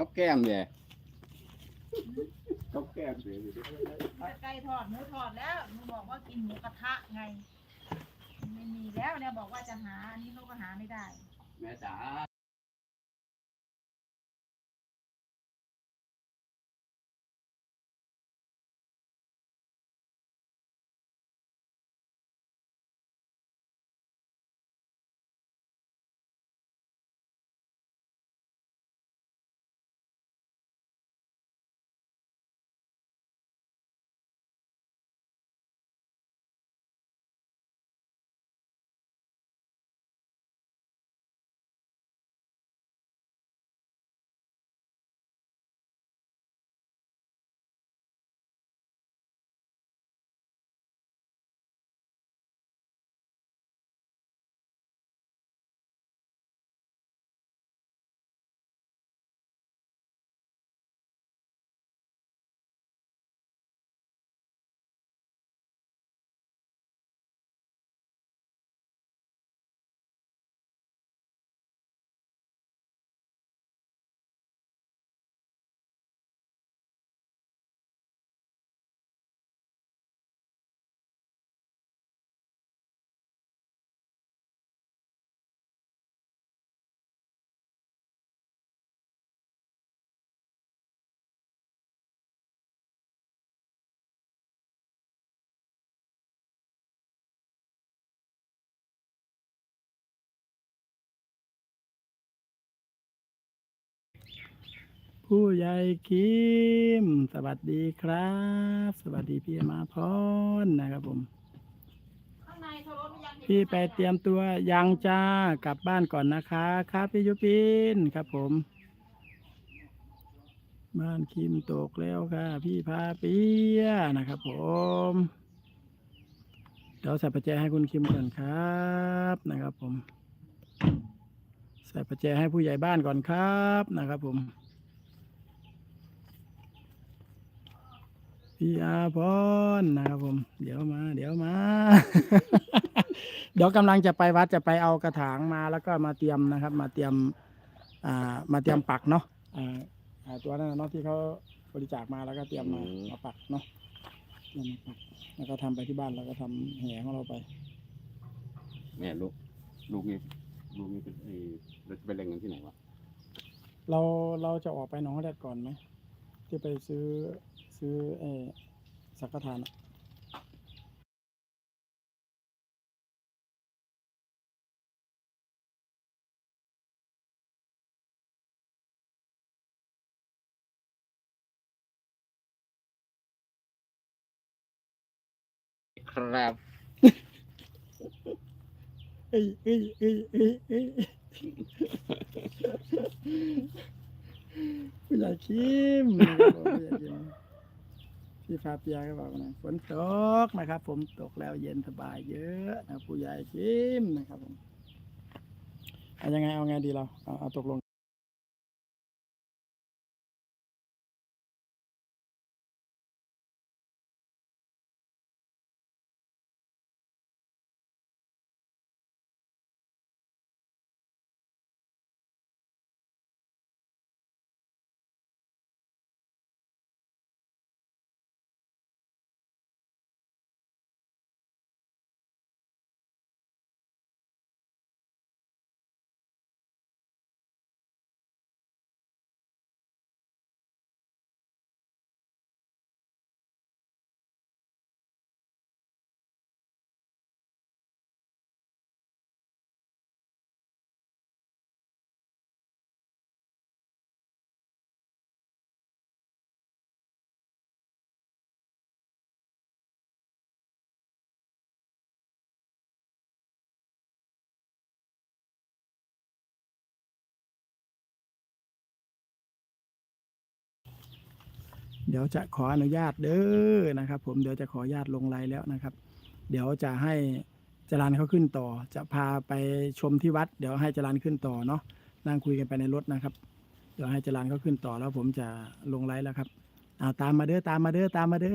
กับแก้มเนี่ยกับแก้มเนี่ยไก่ทอดหมูทอดแล้วหนูบอกว่ากินหมูกระทะไง ไม่มีแล้วเนี่ยบอกว่าจะหา อันนี้เขาก็หาไม่ได้ แม่จ๋า ผู้ใหญ่คิม สวัสดีครับ สวัสดีพี่มาพรนะครับผมข้างในเขารถยังพี่ไปเตรียมตัวยังจ้ากลับบ้านก่อนนะคะ ครับพี่ยุพินครับผม บ้านคิมตกแล้วค่ะ พี่พาเปียนะครับผมเดี๋ยวใส่ปัจจัยให้คุณคิมก่อนครับนะครับผม ใส่ปัจจัยให้ผู้ใหญ่บ้านก่อนครับนะครับผม พี่อาพรนะครับผม เดี๋ยวมา เดี๋ยวมา เดี๋ยวกำลังจะไปวัดจะไปเอากระถางมาแล้วก็มาเตรียมนะครับ มาเตรียม อ่า มาเตรียมปักเนาะอ่าอ่าตัวนั้นน่ะเนาะที่เขาบริจาคมาแล้วก็เตรียมมามาปักเนาะเตรียมมาปักแล้วก็ทำไปที่บ้านแล้วก็ทำแห่ของเราไป แม่ลูก ลูกนี่ลูกนี่เป็นไอ้เราจะไปเล่นกันที่ไหนวะเราเราจะออกไปหนองแดดก่อนไหมที่ไปซื้อ ซื้อเออสังฆทานอะครับเอ้ยเอ้ยเอ้ยเอ้ยเอ้ยผู้ใหญ่คิมนะครับผมผู้ใหญ่คิม พี่ฟาเปียก็บอกนะฝนตกนะครับ ผมตกแล้วเย็นสบายเยอะนะผู้ใหญ่คิมนะครับผมเอายังไงเอาไงดีเราเอาเอาตกลง เดี๋ยวจะขออนุญาตเด้อนะครับ ผมเดี๋ยวจะขออนุญาตลงไลน์แล้วนะครับ เดี๋ยวจะให้จรันเขาขึ้นต่อ จะพาไปชมที่วัด เดี๋ยวให้จรันขึ้นต่อเนาะนั่งคุยกันไปในรถนะครับ เดี๋ยวให้จรันเขาขึ้นต่อแล้วผมจะลงไลน์แล้วครับเอาตามมาเด้อตามมาเด้อตามมาเด้อ